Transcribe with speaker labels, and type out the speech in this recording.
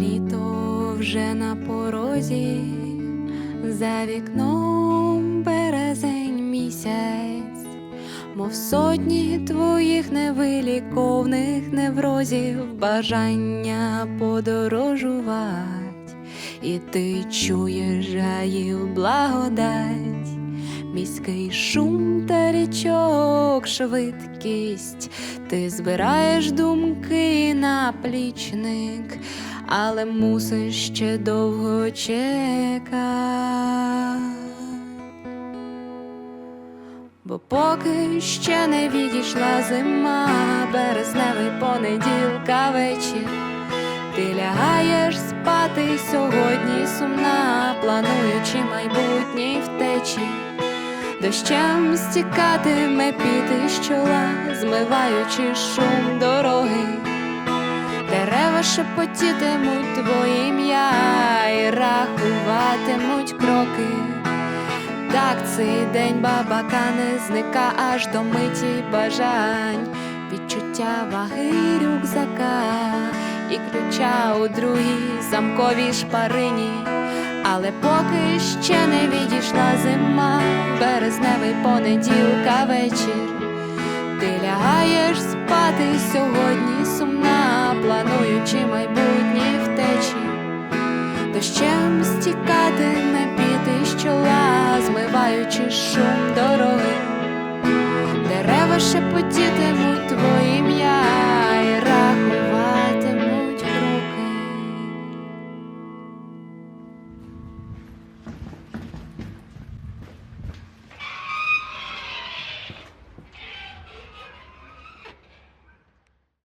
Speaker 1: Літо вже на порозі, за вікном березень місяць, мов сотні твоїх невиліковних неврозів, бажання подорожувати, і ти чуєш гаїв благодать, міський шум та річок швидкість, ти збираєш думки на плічник, але мусиш ще довго чекати. Бо поки ще не відійшла зима, березневий понеділка вечір, ти лягаєш спати сьогодні сумна, плануючи майбутній втечі, дощем стікатиме піти з чола, змиваючи шум дороги. Дерева шепотітимуть твоє ім'я і рахуватимуть кроки. Так цей день бабака не зника аж до миті бажань, відчуття ваги рюкзака і ключа у другій замковій шпарині. Але поки ще не відійшла зима, березневий понеділка вечір. Ти лягаєш спати сьогодні сумна, дощем стікатиме піти з чола, змиваючи шум дороги, дерева шепотітимуть